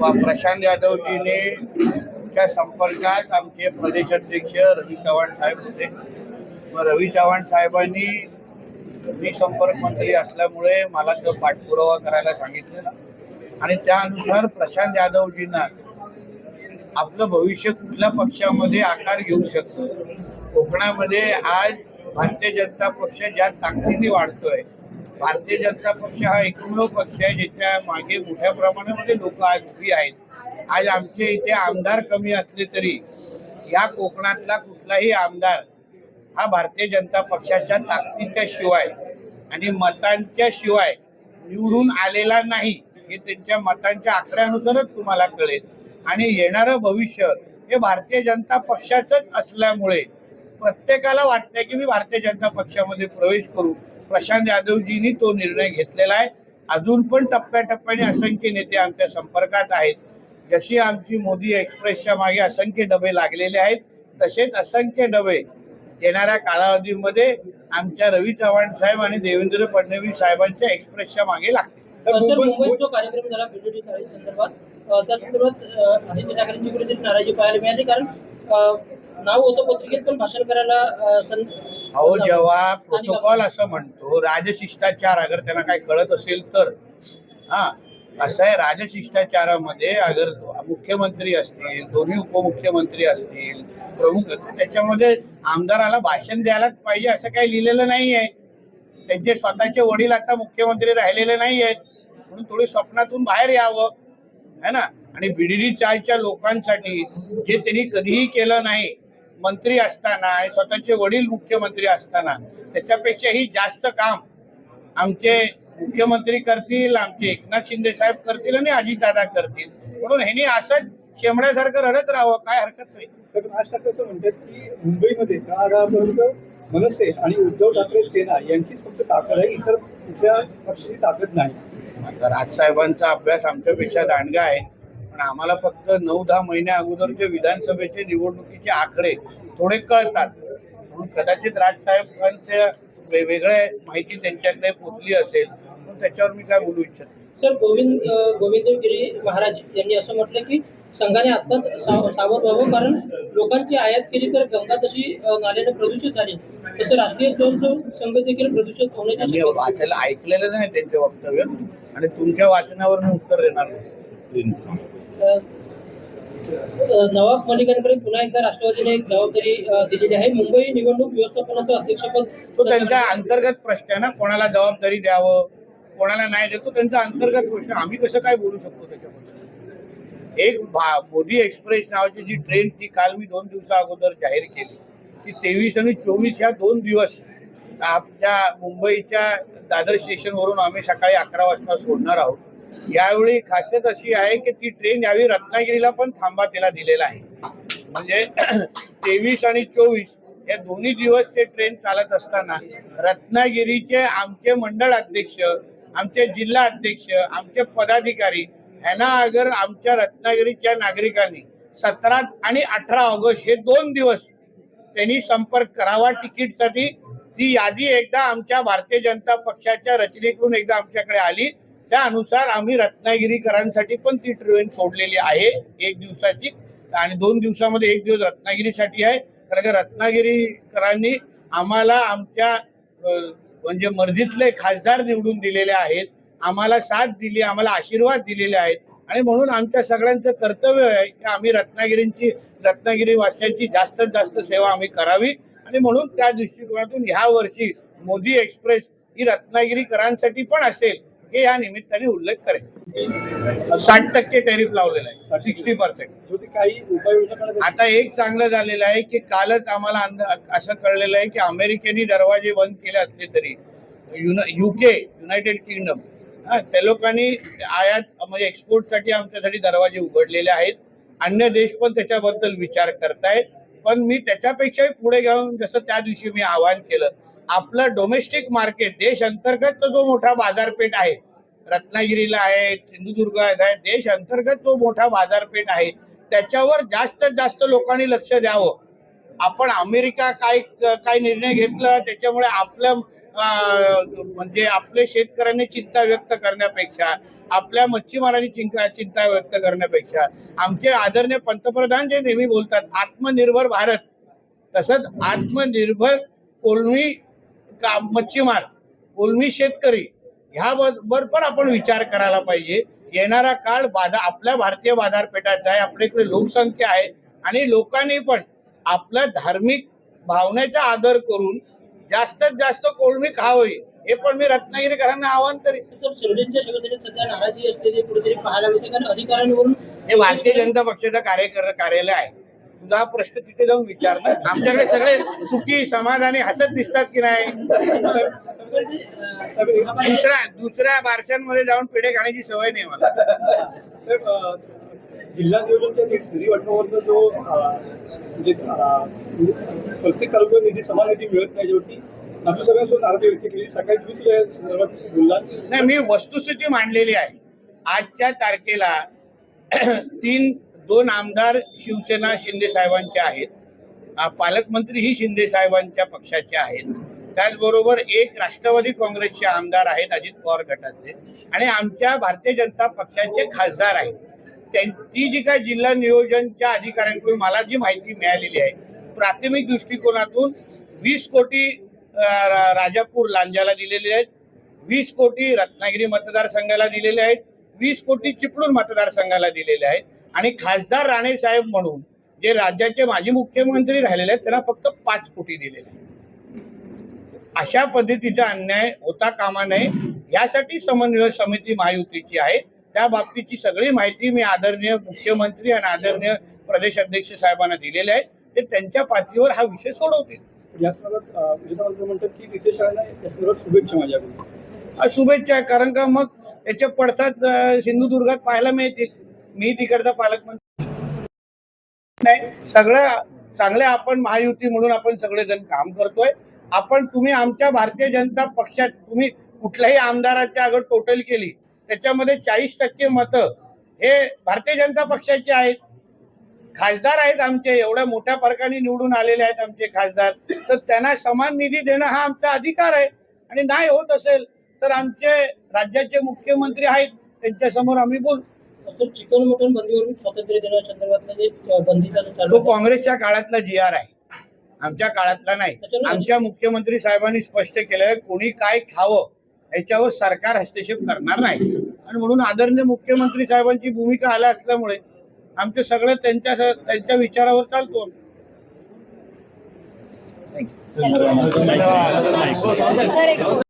व प्रशांत यादवजीने च्या संपर्कात आमचे प्रदेश अध्यक्ष रवी चव्हाण साहेब होते. मग रवी चव्हाण साहेबांनी मी संपर्क मंत्री असल्यामुळे मला तो पाठपुरावा करायला सांगितलेला. आणि त्यानुसार प्रशांत यादवजींना आपलं भविष्य कुठल्या पक्षामध्ये आकार घेऊ शकतो? कोकणामध्ये आज भारतीय जनता पक्ष ज्या ताकदीने वाढतोय भारतीय जनता पक्ष हा एकमेव पक्ष आहे ज्याच्या मागे मोठ्या प्रमाणामध्ये लोक आज उभी आहेत. आज आमचे इथे आमदार कमी असले तरी या कोकणातला कुठलाही आमदार हा भारतीय जनता पक्षाच्या ताकदीच्या शिवाय आणि मतांच्या शिवाय निवडून आलेला नाही हे त्यांच्या मतांच्या आकड्यानुसारच तुम्हाला कळेल. आणि येणारं भविष्य हे भारतीय जनता पक्षाचंच असल्यामुळे प्रत्येकाला वाटतंय की मी भारतीय जनता पक्षामध्ये प्रवेश करू. प्रशांत यादवजींनी तो निर्णय घेतलेला आहे. अजून पण टप्प्याटप्प्याने असंख्य नेते आमच्या संपर्कात आहेत. जशी आमची मोदी एक्सप्रेसच्या मागे असंख्य डबे लागलेले आहेत तसेच असंख्य डबे येणाऱ्या कालावधीमध्ये आमच्या रवी चव्हाण साहेब आणि देवेंद्र फडणवीस साहेबांच्या एक्सप्रेसच्या मागे लागतील. मुंबईत जो कार्यक्रम झाला बीजेडी संदर्भात त्या संदर्भात आदित्य ठाकरेंची कुठेतरी नाराजी पाहायला मिळाली. कारण नाव होतं पत्रिकेत पण भाषण करायला अहो जेव्हा प्रोटोकॉल असं म्हणतो राजशिष्टाचार अगर त्यांना काय कळत असेल तर. हा असं आहे राजशिष्टाचारामध्ये अगर मुख्यमंत्री असतील दोन्ही उपमुख्यमंत्री असतील प्रमुख त्याच्यामध्ये आमदाराला भाषण द्यायलाच पाहिजे असं काही लिहिलेलं नाही आहे त्यांचे स्वतःचे वडील आता मुख्यमंत्री राहिलेले नाही आहेत म्हणून थोडी स्वप्नातून बाहेर यावं. है ना? आणि बीडीडी चायच्या लोकांसाठी जे त्यांनी कधीही केलं नाही मंत्री असताना स्वतःचे वडील मुख्यमंत्री असताना त्याच्यापेक्षाही जास्त काम आमचे मुख्यमंत्री करतील आमचे एकनाथ शिंदे साहेब करतील आणि अजितदादा करतील. म्हणून ह्यांनी असंच शेमड्यासारखं रडत राहावं काय हरकत नाही. तर राज ठाकरे असं म्हणतात की मुंबईमध्ये मनसे आणि उद्धव ठाकरे सेना यांचीच फक्त ताकद आहे इतर कुठल्या पक्षाची ताकद नाही. आता राजसाहेबांचा अभ्यास आमच्यापेक्षा दांडगा आहे पण आम्हाला फक्त नऊ दहा महिन्या अगोदरचे विधानसभेचे निवडणुकीचे आकडे थोडे कळतात. म्हणून कदाचित राजसाहेबांच्या वेगवेगळ्या माहिती त्यांच्याकडे पोचली असेल त्याच्यावर मी काय बोलू इच्छित नाही. सर गोविंद गोविंदगिरी महाराज यांनी असं म्हटलं की संघाने आत्ताच साव- सावध व्हावं कारण लोकांची आयात केली तर गंगा तशी नाल्याने प्रदूषित झाली. तसं राष्ट्रीय स्वयंसेवक संघ देखील प्रदूषित होण्याची वाचायला ऐकलेलं नाही त्यांचे वक्तव्य आणि तुमच्या वाचनावर मी उत्तर देणार नाही. नवाब मलिकांकडे पुन्हा एकदा राष्ट्रवादीने एक जबाबदारी दिलेली आहे. मुंबई निवडणूक व्यवस्थापनाचं अध्यक्षपद तो त्यांचा अंतर्गत प्रश्न आहे ना कोणाला जबाबदारी द्यावं कोणाला नाही देतो त्यांचा अंतर्गत प्रश्न. आम्ही कसं काय बोलू शकतो त्याच्याबद्दल? एक भा- मोदी एक्सप्रेस नावाची जी ट्रेन ती काल मी दोन दिवसा अगोदर जाहीर केली. ती तेवीस आणि चोवीस ह्या दोन दिवस आपल्या मुंबईच्या दादर स्टेशनवरून आम्ही सकाळी अकरा वाजता सोडणार आहोत. यावेळी खासियत अशी आहे की ती ट्रेन यावेळी रत्नागिरीला पण थांबा तिला दिलेला आहे. म्हणजे तेवीस आणि चोवीस या दोन्ही दिवस ते ट्रेन चालत असताना रत्नागिरीचे आमचे मंडळ अध्यक्ष आमचे जिल्हा अध्यक्ष आमचे पदाधिकारी ह्यांना अगर आमच्या रत्नागिरीच्या नागरिकांनी सतरा आणि अठरा ऑगस्ट हे दोन दिवस त्यांनी संपर्क करावा तिकीटसाठी ती यादी एकदा आमच्या भारतीय जनता पक्षाच्या रचनेकडून एकदा आमच्याकडे आली. त्यानुसार आम्ही रत्नागिरीकरांसाठी पण ती ट्रेन सोडलेली आहे. एक दिवसाची आणि दोन दिवसामध्ये एक दिवस रत्नागिरीसाठी आहे. कारण का रत्नागिरीकरांनी आम्हाला आमच्या म्हणजे मर्जीतले खासदार निवडून दिलेले आहेत. आम्हाला साथ दिली आम्हाला आशीर्वाद दिलेले आहेत. आणि म्हणून आमच्या सगळ्यांचं कर्तव्य आहे की आम्ही रत्नागिरींची रत्नागिरी वासियांची जास्तीत जास्त सेवा आम्ही करावी. आणि म्हणून त्या दृष्टिकोनातून ह्या वर्षी मोदी एक्सप्रेस ही रत्नागिरीकरांसाठी पण असेल. हे या निमित्ताने उल्लेख करेल साठ टक्के टेरिफ लावलेला आहे. सिक्स्टी पर्सेंट काही उपाययोजना आता एक चांगलं झालेलं आहे की कालच आम्हाला असं कळलेलं आहे की अमेरिकेने दरवाजे बंद केले असले तरी युके युनायटेड किंगडम हा त्या लोकांनी आयात म्हणजे एक्सपोर्टसाठी आमच्यासाठी दरवाजे उघडलेले आहेत. अन्य देश पण त्याच्याबद्दल विचार करतायत. पण मी त्याच्यापेक्षाही पुढे घेऊन जसं त्या दिवशी मी आवाहन केलं आपलं डोमेस्टिक मार्केट देश अंतर्गत जो मोठा बाजारपेठ आहे रत्नागिरीला आहे सिंधुदुर्गात आहे देश अंतर्गत जो मोठा बाजारपेठ आहे त्याच्यावर जास्तीत जास्त लोकांनी लक्ष द्यावं. आपण अमेरिका काय काय निर्णय घेतला त्याच्यामुळे आपलं म्हणजे आपले शेतकऱ्यांनी चिंता व्यक्त करण्यापेक्षा आपल्या मच्छीमारांनी चिंता चिंता व्यक्त करण्यापेक्षा आमचे आदरणीय पंतप्रधान जे नेहमी बोलतात आत्मनिर्भर भारत. तसंच आत्मनिर्भर कोलमी का मच्छीमार कोलमी शेतकरी ह्याबरोबर पण आपण विचार करायला पाहिजे. येणारा काळ बाजार आपल्या भारतीय बाजारपेठात आहे आपल्याकडे लोकसंख्या आहे आणि लोकांनी पण आपलं धार्मिक भावनेचा आदर करून जास्तीत जास्त कोळमी खावी. हे पण मी रत्नागिरीकरांना आवाहन करेन. तर शिवसेनेच्या शिवसेनेत सध्या नाराजी असलेली कुठेतरी पाहायला मिळते कारण अधिकाऱ्यांवरून हे भारतीय जनता पक्षाचं कार्यकर कार्यालय आहे. हा प्रश्न तिथे जाऊन विचार ना आमच्याकडे सगळे सुखी समाधानी हसत दिसतात की नाही? दुसऱ्या दुसऱ्या बारशांमध्ये जाऊन पेढे खाण्याची सवय नाही मला. जिल्हा नियोजनच्या निधी वाटपावरचा जो म्हणजे प्रत्येक तालुक्यात निधी समान निधी मिळत नाही ज्यावरती आमच्या सगळ्यांसोबत नाराजी व्यक्त केली. सकाळी तुम्ही सुद्धा या संदर्भात बोललात? नाही मी वस्तुस्थिती मांडलेली आहे. आजच्या तारखेला तीन दोन आमदार शिवसेना शिंदे साहेबांचे आहेत. पालकमंत्री ही शिंदे साहेबांच्या पक्षाचे आहेत. त्याचबरोबर एक राष्ट्रवादी काँग्रेसचे आमदार आहेत अजित पवार गटाचे आणि आमच्या भारतीय जनता पक्षाचे खासदार आहेत. त्यां- ती जी काय जिल्हा नियोजनच्या अधिकाऱ्यांकडून मला जी माहिती मिळालेली आहे प्राथमिक दृष्टिकोनातून वीस कोटी राजापूर लांजाला दिलेले आहेत. वीस कोटी रत्नागिरी मतदारसंघाला दिलेले आहेत. वीस कोटी चिपळूण मतदारसंघाला दिलेले आहेत. आणि खासदार राणे साहेब म्हणून जे राज्याचे माजी मुख्यमंत्री राहिलेले आहेत त्यांना फक्त पाच कोटी दिलेले अशा पद्धतीचा अन्याय होता कामा नये. यासाठी समन्वय समिती महायुतीची आहे. त्या बाबतीची सगळी माहिती मी आदरणीय मुख्यमंत्री आणि आदरणीय प्रदेश अध्यक्ष साहेबांना दिलेले आहे. ते त्यांच्या पातळीवर हा विषय सोडवतील. या संदर्भात अ, विजय सावंत असं म्हणतात की नितेश राणेंना या संदर्भात शुभेच्छा माझ्याकडून. शुभेच्छा आहे कारण का मग त्याचे पडसाद अं, सिंधुदुर्गात पाहायला मिळतील. मी तिकडचा पालकमंत्री नाही सगळं चांगले आपण महायुती म्हणून आपण सगळेजण काम करतोय. आपण तुम्ही आमच्या भारतीय जनता पक्षात तुम्ही कुठल्याही आमदाराच्या अगर टोटल केली त्याच्यामध्ये चाळीस टक्के मतं हे भारतीय जनता पक्षाचे आहेत. खासदार आहेत आमचे एवढ्या मोठ्या फरकाने निवडून आलेले आहेत आमचे खासदार. तर त्यांना समान निधी देणं हा आमचा अधिकार आहे. आणि नाही होत असेल तर आमचे राज्याचे मुख्यमंत्री आहेत त्यांच्यासमोर आम्ही बोलू. असं चिकन मटन बंदीवरून स्वातंत्र्य जे अ, बंदीचा जो तो काँग्रेसच्या काळातला जी आर आहे. आमच्या काळातला नाही. आमच्या मुख्यमंत्री साहेबांनी स्पष्ट आहे कोणी काय खावं याच्यावर सरकार हस्तक्षेप करणार नाही. आणि म्हणून आदरणीय मुख्यमंत्री साहेबांची भूमिका आल्या असल्यामुळे आमचं सगळं त्यांच्या त्यांच्या विचारावर चालतो सर एक